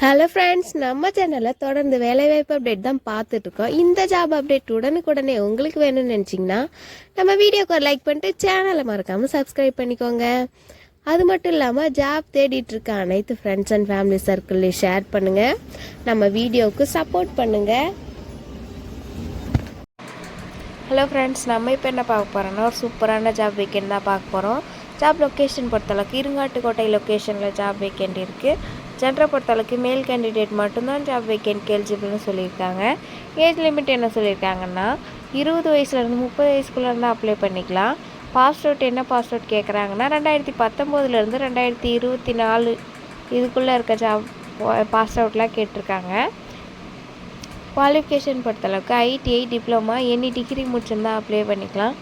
Hello friends நம்ம சேனலில் தொடர்ந்து வேலைவாய்ப்பு அப்டேட் தான் பார்த்துட்ருக்கோம் இந்த ஜாப் அப்டேட் உடனுக்குடனே உங்களுக்கு வேணும்னு நினச்சிங்கன்னா நம்ம வீடியோக்கு ஒரு லைக் பண்ணிட்டு சேனலை மறக்காமல் சப்ஸ்கிரைப் பண்ணிக்கோங்க. அது மட்டும் இல்லாமல் ஜாப் தேடிட்டு இருக்க அனைத்து ஃப்ரெண்ட்ஸ் அண்ட் ஃபேமிலி சர்க்கிள்லையும் ஷேர் பண்ணுங்கள் நம்ம வீடியோவுக்கு சப்போர்ட் பண்ணுங்கள் ஹலோ ஃப்ரெண்ட்ஸ் நம்ம இப்போ என்ன பார்க்க போகிறோன்னா ஒரு சூப்பரான ஜாப் வேக்கெண்ட் தான் பார்க்க போகிறோம் ஜாப் லொக்கேஷன் பொறுத்தளவுக்கு இருங்காட்டுக்கோட்டை லொக்கேஷனில் ஜாப் வேக்கெண்ட் இருக்குது ஜென்டரை பொறுத்தளவுக்கு மேல் கேண்டிடேட் மட்டும்தான் ஜாப் வேக்கெண்ட் எலிஜிபிள்னு சொல்லியிருக்காங்க. ஏஜ் லிமிட் என்ன சொல்லியிருக்காங்கன்னா இருபது வயசுலேருந்து முப்பது வயசுக்குள்ளே இருந்தால் அப்ளை பண்ணிக்கலாம். பாஸ் அவுட் என்ன பாஸ் அவுட் கேட்குறாங்கன்னா ரெண்டாயிரத்தி பத்தொம்போதுலேருந்து ரெண்டாயிரத்தி இருபத்தி நாலு இதுக்குள்ளே இருக்க ஜாப் பாஸ் அவுட்லாம் கேட்டிருக்காங்க. குவாலிஃபிகேஷன் பொறுத்தளவுக்கு ஐடிஐ டிப்ளமா எனி டிகிரி முடிச்சிருந்தா அப்ளை பண்ணிக்கலாம்.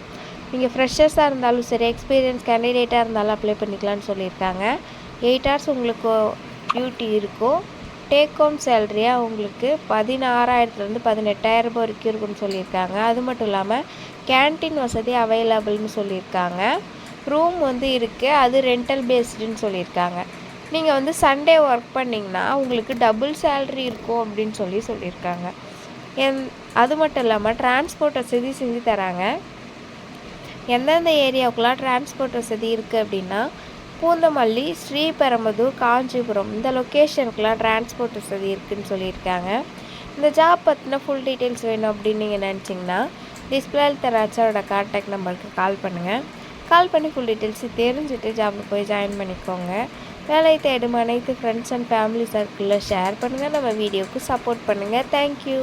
நீங்கள் ஃப்ரெஷர்ஸாக இருந்தாலும் சரி எக்ஸ்பீரியன்ஸ் கேண்டிடேட்டாக இருந்தாலும் அப்ளை பண்ணிக்கலாம்னு சொல்லியிருக்காங்க. எயிட் ஹவர்ஸ் உங்களுக்கு டியூட்டி இருக்கும். டேக் ஹோம் சேலரியாக உங்களுக்கு பதினாறாயிரத்துலேருந்து பதினெட்டாயிரம் ரூபாய் வரைக்கும் இருக்குன்னு சொல்லியிருக்காங்க. அது மட்டும் இல்லாமல் கேன்டீன் வசதி அவைலபிள்னு சொல்லியிருக்காங்க. ரூம் வந்து இருக்குது அது ரெண்டல் பேஸ்டுன்னு சொல்லியிருக்காங்க. நீங்கள் வந்து சண்டே ஒர்க் பண்ணிங்கன்னா உங்களுக்கு டபுள் சேல்ரி இருக்கும் அப்படின்னு சொல்லி சொல்லியிருக்காங்க. என் அது மட்டும் இல்லாமல் டிரான்ஸ்போர்ட் வசதி செஞ்சு தராங்க. எந்தெந்த ஏரியாவுக்குலாம் டிரான்ஸ்போர்ட் வசதி இருக்குது அப்படின்னா பூந்தமல்லி ஸ்ரீபெரும்புதூர் காஞ்சிபுரம். இந்த லொக்கேஷனுக்கெலாம் டிரான்ஸ்போர்ட் வசதி இருக்குதுன்னு சொல்லியிருக்காங்க. இந்த ஜாப் பற்றின ஃபுல் டீட்டெயில்ஸ் வேணும் அப்படின்னு நீங்கள் நினச்சிங்கன்னா டிஸ்பிளேல தர கான்டாக்ட் நம்பருக்கு கால் பண்ணுங்கள் கால் பண்ணி ஃபுல் டீட்டெயில்ஸ் தெரிஞ்சுட்டு ஜாபில் போய் ஜாயின் பண்ணிக்கோங்க. வேலை தேடும் அனைத்து ஃப்ரெண்ட்ஸ் அண்ட் ஃபேமிலி சர்க்கிளில் ஷேர் பண்ணுங்கள் நம்ம வீடியோவுக்கு சப்போர்ட் பண்ணுங்கள் தேங்க்யூ